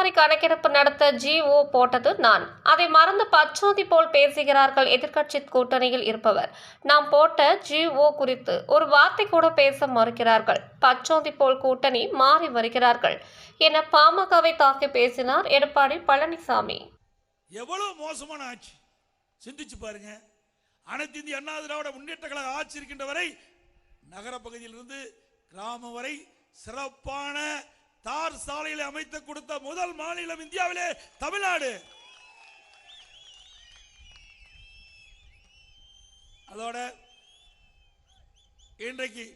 வாரி கணக்கெடுப்பு நடத்த ஜிஓ போட்டது நான். அதை மறந்து பச்சோதி போல் பேசுகிறார்கள் எதிர்க்கட்சி கூட்டணியில் இருப்பவர். நாம் போட்ட ஜிஓ குறித்து ஒரு வார்த்தை கூட பேச மறுக்கிறார்கள். பச்சோதி போல் கூட்டணி மாறி வருகிறார்கள் என பாமகவை தாக்கி பேசினார் எடப்பாடி பழனிசாமி. எவ்வளவு மோசமான ஆட்சி. சிந்திச்சு பாருங்க. அனைத்து இந்திய அண்ணா திராவிட முன்னேற்ற கழக ஆட்சி இருக்கின்ற வரை நகர பகுதியிலிருந்து கிராமம் வரை சிறப்பான தார் சாலையில் அமைத்து கொடுத்த முதல் மாநிலம் இந்தியாவிலே தமிழ்நாடு. அதோட இன்றைக்கு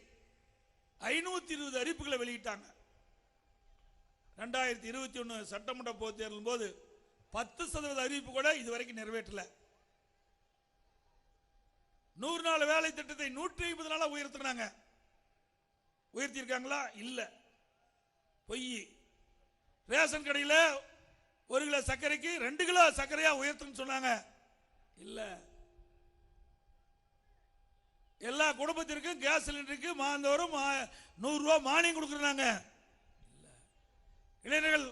ஐநூத்தி இருபது அறிவிப்புகளை வெளியிட்டாங்க. ரெண்டாயிரத்தி இருபத்தி ஒன்று சட்டமன்ற பொது தேர்தல் போது பத்து சதவீத அறிவிப்பு கூட இதுவரைக்கும் நிறைவேற்றல. நூறு நாள் வேலை திட்டத்தை நூற்றி ஐம்பது நாளா உயர்த்தினாங்க. உயர்த்தி இருக்காங்களா பொய். ரேஷன் கடையில் ஒரு கிலோ சர்க்கரைக்கு ரெண்டு கிலோ சர்க்கரையா உயர்த்துன்னு சொன்னாங்க. இல்லை. எல்லா குடும்பத்திற்கும் கேஸ் சிலிண்டருக்கு மாந்தோறும் நூறுரூவா மானியம் கொடுக்குறாங்க. இளைஞர்கள்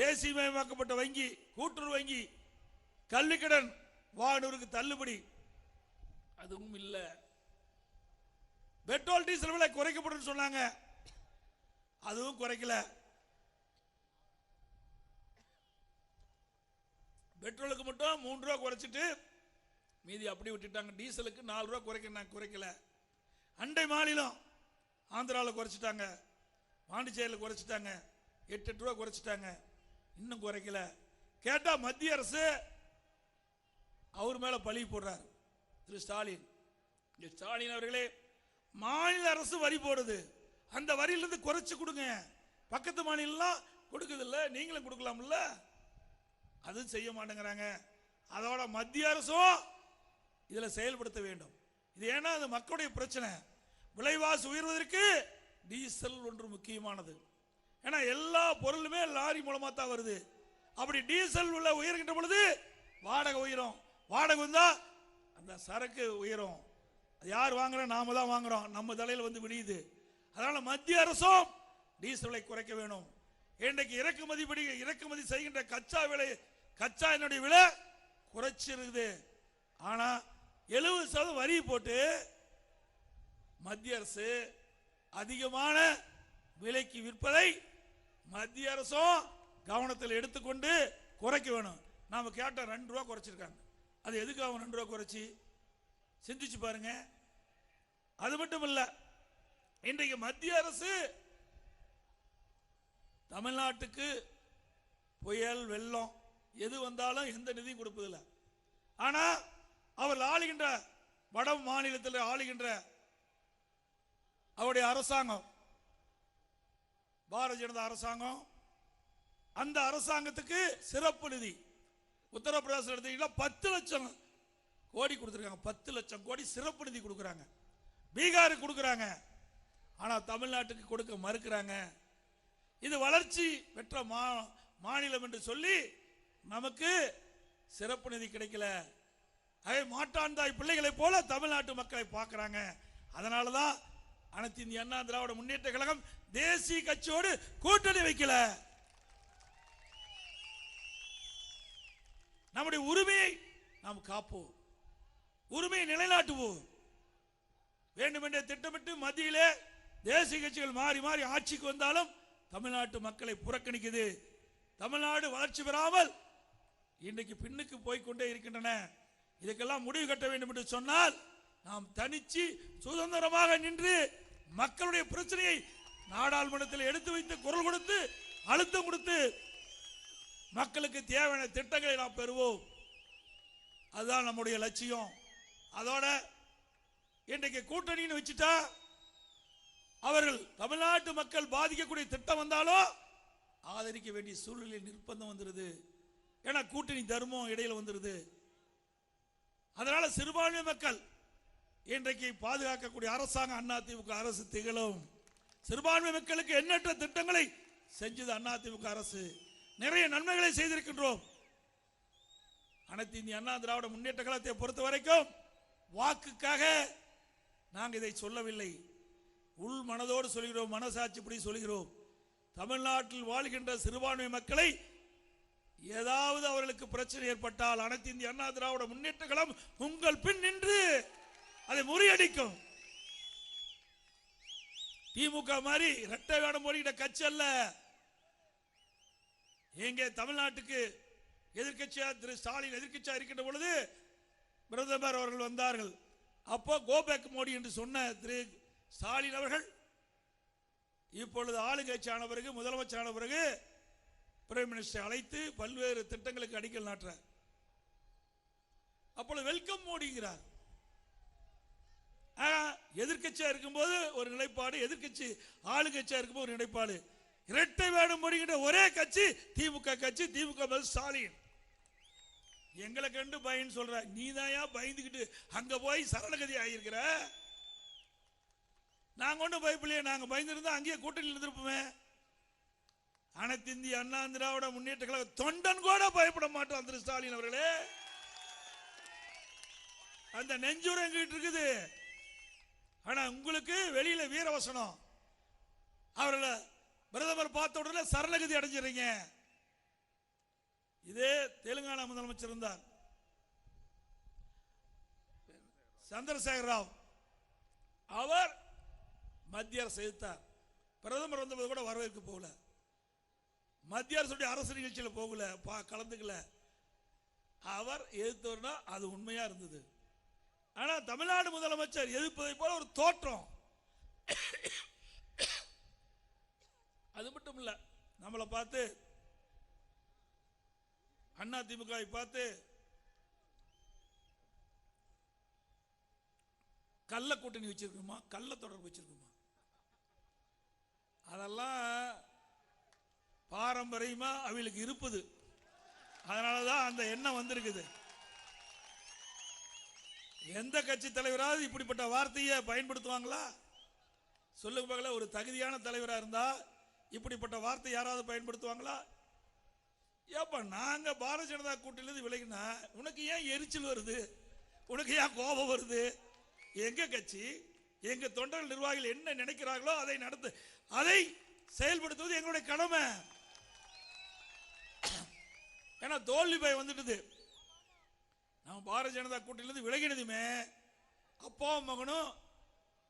தேசியமயமாக்கப்பட்ட வங்கி கூட்டுறவு வங்கி கல்விக்கடன் வாகனூருக்கு தள்ளுபடி. அதுவும் இல்லை. பெட்ரோல் டீசல் விலை குறைக்கப்படும் சொன்னாங்க. அதுவும் குறைக்கல. பெட்ரோலுக்கு மட்டும் மூன்று ரூபா குறைச்சிட்டு மீதி அப்படி விட்டுட்டாங்க. டீசலுக்கு நாலு ரூபா குறைக்க குறைக்கல. அண்டை மாநிலம் ஆந்திராவில் குறைச்சிட்டாங்க. பாண்டிச்சேரியில் குறைச்சிட்டாங்க. எட்டு எட்டு ரூபா குறைச்சிட்டாங்க. இன்னும் குறைக்கல. கேட்டால் மத்திய அரசு அவர் மேலே பழி போடுறார். திரு ஸ்டாலின். ஸ்டாலின் அவர்களே மாநில அரசு வரி போடுது. அந்த வரியிலிருந்து குறைச்சு கொடுங்க. பக்கத்து மாநிலம் கொடுக்குதில்ல நீங்களும் கொடுக்கலாம்ல? அதுவும் செய்ய மாட்டேங்கிறாங்க. அதோட மத்திய அரசும் இதில் செயல்படுத்த வேண்டும். இது ஏன்னா அது மக்களுடைய பிரச்சனை. விலைவாசி உயர்வதற்கு டீசல் ஒன்று முக்கியமானது. ஏன்னா எல்லா பொருளுமே லாரி மூலமாக தான் வருது. அப்படி டீசல் உள்ள உயர்கின்ற பொழுது வாடகை உயரும். வாடகை வந்தால் அந்த சரக்கு உயரும். அது யார் வாங்குறோம் நாம தான் வாங்குறோம். நம்ம தலையில் வந்து விடியுது. அதனால மத்திய அரசும் டீசலை குறைக்க வேணும். இன்றைக்கு இறக்குமதி படி இறக்குமதி செய்கின்ற கச்சா விலை கச்சா என்னுடைய விலை குறைச்சிருக்குது. ஆனா எழுபது சதவீதம் வரி போட்டு மத்திய அரசு அதிகமான விலைக்கு விற்பதை மத்திய அரசும் கவனத்தில் எடுத்துக்கொண்டு குறைக்க வேணும். நாம கேட்டால் ரெண்டு ரூபா குறைச்சிருக்காங்க. அது எதுக்கு அவன் ரெண்டு ரூபா குறைச்சி? சிந்திச்சு பாருங்க. அது மட்டும் இல்லை இன்றைக்கு மத்திய அரசு தமிழ்நாட்டுக்கு புயல் வெள்ளம் எது வந்தாலும் எந்த நிதியும் கொடுப்பதில்லை. ஆனா அவர் ஆளுகின்ற வட மாநிலத்தில் ஆளுகின்ற அவருடைய அரசாங்கம் பாரதிய ஜனதா அரசாங்கம் அந்த அரசாங்கத்துக்கு சிறப்பு நிதி. உத்தரப்பிரதேசம் எடுத்தீங்கன்னா பத்து லட்சம் கோடி கொடுத்துருக்காங்க. பத்து லட்சம் கோடி சிறப்பு நிதி கொடுக்குறாங்க. பீகாருக்கு கொடுக்குறாங்க. ஆனால் தமிழ்நாட்டுக்கு கொடுக்க மறுக்கிறாங்க. இது வளர்ச்சி பெற்ற மா மாநிலம் என்று சொல்லி நமக்கு சிறப்பு நிதி கிடைக்கல. அதே மாட்டான் தாய் பிள்ளைகளைப் போல தமிழ்நாட்டு மக்களை பார்க்குறாங்க. அதனால தான் அனைத்து இந்திய அண்ணா திராவிட முன்னேற்ற கழகம் தேசிய கட்சியோடு கூட்டணி வைக்கல. நம்முடைய உரிமையை நாம் காப்போம். உரிமையை நிலைநாட்டுவோம். வேண்டுமென்றே திட்டமிட்டு மத்தியிலே தேசிய கட்சிகள் மாறி மாறி ஆட்சிக்கு வந்தாலும் தமிழ்நாட்டு மக்களை புறக்கணிக்குது. தமிழ்நாடு வளர்ச்சி பெறாமல் இன்றைக்கு பின்னுக்கு போய்கொண்டே இருக்கின்றன. இதுக்கெல்லாம் முடிவு கட்ட வேண்டும் என்று சொன்னால் நாம் தனிச்சு சுதந்திரமாக நின்று மக்களுடைய பிரச்சனையை நாடாளுமன்றத்தில் எடுத்து வைத்து குரல் கொடுத்து அழுத்தம் கொடுத்து மக்களுக்கு தேவையான திட்டங்களை நாம் பெறுவோம். அதுதான் நம்முடைய லட்சியம். அதோட இன்றைக்கு கூட்டணின்னு வச்சுட்டா அவர்கள் தமிழ்நாட்டு மக்கள் பாதிக்கக்கூடிய திட்டம் வந்தாலும் ஆதரிக்க வேண்டிய சூழ்நிலை நிர்பந்தம் வந்துடுது ஏன்னா கூட்டணி தர்மம் இடையில் வந்துடுது அதனால சிறுபான்மை மக்கள் இன்றைக்கு பாதுகாக்கக்கூடிய அரசாங்கம் அண்ணா அரசு திகழும். சிறுபான்மை மக்களுக்கு எண்ணற்ற திட்டங்களை செஞ்சது அண்ணா அரசு. நிறைய நன்மைகளை செய்திருக்கின்றோம். அனைத்து இந்திய அண்ணா திராவிட முன்னேற்ற கழகத்தை பொறுத்த வரைக்கும் வாக்குக்காக நாங்கள் இதை சொல்லவில்லை. உள் மனதோடு சொல்கிறோம் மனசாட்சிப்படி சொல்கிறோம். தமிழ்நாட்டில் வாழ்கின்ற சிறுபான்மை மக்களை ஏதாவது அவர்களுக்கு பிரச்சனை ஏற்பட்டால் அனைத்து இந்திய அண்ணா திராவிட முன்னேற்ற கழகம் உங்கள் பின் நின்று அதை முறியடிக்கும். திமுக மாதிரி இரட்டை வேடம் போடுகிற கட்சி அல்ல. எங்கே தமிழ்நாட்டுக்கு எதிர்கட்சியா திரு ஸ்டாலின் எதிர்கட்சியா இருக்கின்ற பொழுது பிரதமர் அவர்கள் வந்தார்கள். அப்போ கோபேக் மோடி என்று சொன்ன திரு ஸ்டாலின் அவர்கள் இப்பொழுது ஆளுங்கட்சியான பிறகு முதலமைச்சரான பிறகு பிரைம் மினிஸ்டர் அழைத்து பல்வேறு திட்டங்களுக்கு அடிக்கல் நாட்டுறார். அப்பொழுது வெல்கம் மோடிங்கிறார். எதிர்கட்சியா இருக்கும்போது ஒரு நிலைப்பாடு எதிர்க்கட்சி ஆளுங்கட்சியா இருக்கும்போது ஒரு நிலைப்பாடு. இரட்டை வேடம் மோடிங்கிற ஒரே கட்சி திமுக கட்சி திமுக ஸ்டாலின். எங்களை கண்டு பயன்னு சொல்ற நீதாயா பயந்துகிட்டு அங்க போய் சரணகதி ஆகியிருக்கிற? நாங்க ஒன்றும் பயப்பில்லையே நாங்க பயந்துருந்தா அங்கேயே கூட்டணியில் இருந்திருப்போமே. அனைத்து இந்திய அண்ணா திராவிட முன்னேற்ற கழக தொண்டன் கூட பயப்பட மாட்டோம் திரு ஸ்டாலின் அவர்களே. அந்த நெஞ்சூரம் எங்கிட்டு இருக்குது. ஆனா உங்களுக்கு வெளியில வீரவசனம். அவர்களை பிரதமர் பார்த்த உடனே சரணகதி அடைஞ்சிருங்க இதே தெலுங்கானா முதலமைச்சர் இருந்தார். சந்திரசேகர் ராவ். அவர் மத்திய அரசு எதிர்த்தார். பிரதமர் வந்தபோது கூட வரவேற்க போகல. மத்திய அரசுடைய அரசு நிகழ்ச்சியில் போகல பா கலந்துக்கல. அவர் எதிர்த்தவர்னா அது உண்மையாக இருந்தது. ஆனால் தமிழ்நாடு முதலமைச்சர் எதிர்ப்பதை போல ஒரு தோற்றம். அது மட்டும் இல்லை நம்மளை பார்த்து அண்ணா திமுகவை பார்த்து கள்ள கூட்டணி வச்சிருக்குமா கள்ள தொடர்பு வச்சிருக்குமா அதெல்லாம் பாரம்பரியமா அவளுக்கு இருப்பது. அதனாலதான் அந்த எண்ணம் வந்திருக்குது. எந்த கட்சி தலைவராவது இப்படிப்பட்ட வார்த்தையை பயன்படுத்துவாங்களா? சொல்லுங்க பார்க்கல ஒரு தகுதியான தலைவரா இருந்தா இப்படிப்பட்ட வார்த்தை யாராவது பயன்படுத்துவாங்களா? ஏப்பா நாங்க பாரதிய ஜனதா கூட்டிலேருந்து விலகினா உனக்கு ஏன் எரிச்சல் வருது? உனக்கு ஏன் கோபம் வருது? எங்க கட்சி எங்க தொண்டர்கள் நிர்வாகிகள் என்ன நினைக்கிறார்களோ அதை நடத்து அதை செயல்படுத்துவது எங்களுடைய கடமை. ஏன்னா தோல்வி பயம் வந்துட்டுது. நம்ம பாரதிய ஜனதா கூட்டணியிலிருந்து விலகினதுமே அப்பாவும் மகனும்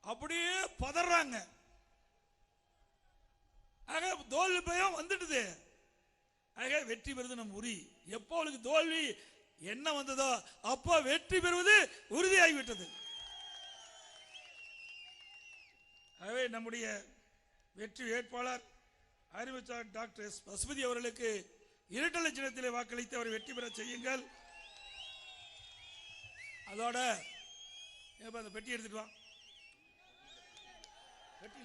அப்படியே பதறாங்க. ஆக தோல்வி பயம் வந்துடுது ஆக வெற்றி பெறுவது நம் உரி. எப்போ அவளுக்கு தோல்வி என்ன வந்ததோ அப்போ வெற்றி பெறுவது உறுதியாகிவிட்டது. ஆகவே நம்முடைய வெற்றி வேட்பாளர் அறிவிச்சார் டாக்டர் எஸ் பசுபதி அவர்களுக்கு இரட்டை சின்னத்திலே வாக்களித்து அவரை வெற்றி பெற செய்யுங்கள். அதோட அந்த பெட்டி எடுத்துட்டு வா. பெட்டி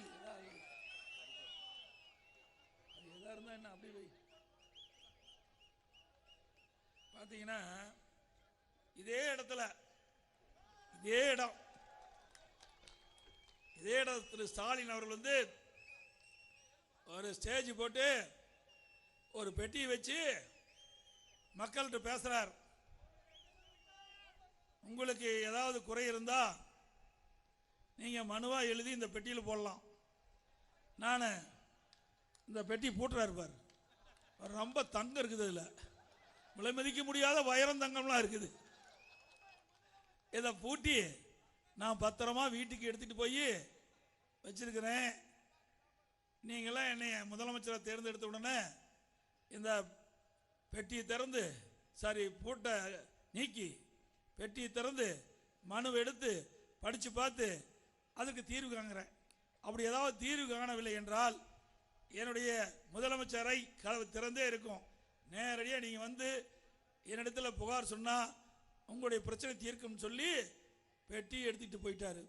அது எதா இருந்தா என்ன? அப்படி வை. இதே இடத்துல இதே இடம். இதே இடத்துல ஸ்டாலின் அவர்கள் வந்து ஒரு ஸ்டேஜ் போட்டு ஒரு பெட்டியை வச்சு மக்கள்கிட்ட பேசுகிறார் உங்களுக்கு ஏதாவது குறை இருந்தால் நீங்கள் மனுவாக எழுதி இந்த பெட்டியில் போடலாம். நான் இந்த பெட்டி பூட்டுறாரு பார். அவர் ரொம்ப தங்கம் இருக்குது அதில். விலை மதிக்க முடியாத வைரம் தங்கம்லாம் இருக்குது. இதை பூட்டி நான் பத்திரமா வீட்டுக்கு எடுத்துட்டு போய் வச்சிருக்கிறேன். நீங்களாம் என்னை முதலமைச்சரை தேர்ந்தெடுத்த உடனே இந்த பெட்டியை திறந்து சாரி பூட்டை நீக்கி பெட்டியை திறந்து மனுவை எடுத்து படித்து பார்த்து அதுக்கு தீர்வு காண்கிறேன். அப்படி ஏதாவது தீர்வு காணவில்லை என்றால் என்னுடைய முதலமைச்சரை கதவு திறந்தே இருக்கும். நேரடியாக நீங்கள் வந்து என்னிடத்தில் புகார் சொன்னால் உங்களுடைய பிரச்சனை தீர்க்கும்னு சொல்லி பெட்டியை எடுத்துக்கிட்டு போயிட்டாரு.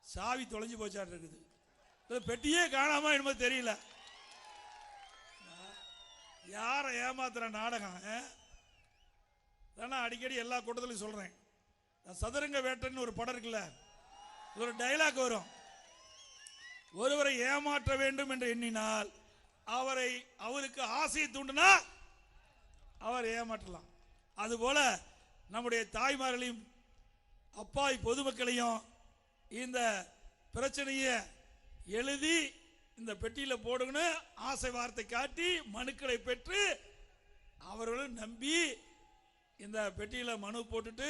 சாவி தொலைஞ்சு போச்சாட்டு இருக்குது. பெட்டியே காணாம என்னமோ தெரியல. யாரை ஏமாத்துற நாடகம் ஆ? அடிக்கடி எல்லா கூட்டத்திலையும் சொல்றேன். சதுரங்க வேட்டைன்னு ஒரு படம் இருக்குல்ல ஒரு டைலாக் வரும். ஒருவரை ஏமாற்ற வேண்டும் என்று எண்ணினால் அவரை அவருக்கு ஆசையை தூண்டினா அவர் ஏமாற்றலாம். அதுபோல நம்முடைய தாய்மார்களையும் அப்பாய் பொதுமக்களையும் இந்த பிரச்சனையை எழுதி இந்த பெட்டியில் போடுங்கன்னு ஆசை வார்த்தை காட்டி மனுக்களை பெற்று அவர்களும் நம்பி இந்த பெட்டியில் மனு போட்டுட்டு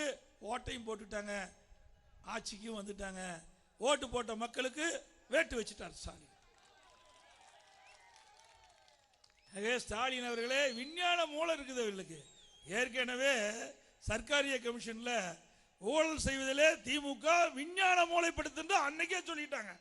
ஓட்டையும் போட்டுட்டாங்க. ஆட்சிக்கும் வந்துட்டாங்க. ஓட்டு போட்ட மக்களுக்கு வேட்டு வச்சுட்டார் ஸ்டாலின். ஸ்டாலின் அவர்களே விஞ்ஞான மூலம் இருக்குது அவர்களுக்கு. ஏற்கனவே சர்க்காரிய கமிஷனில் ஊழல் செய்வதிலே திமுக விஞ்ஞான மூளைப்படுத்துன்னு அன்னைக்கே சொல்லிட்டாங்க.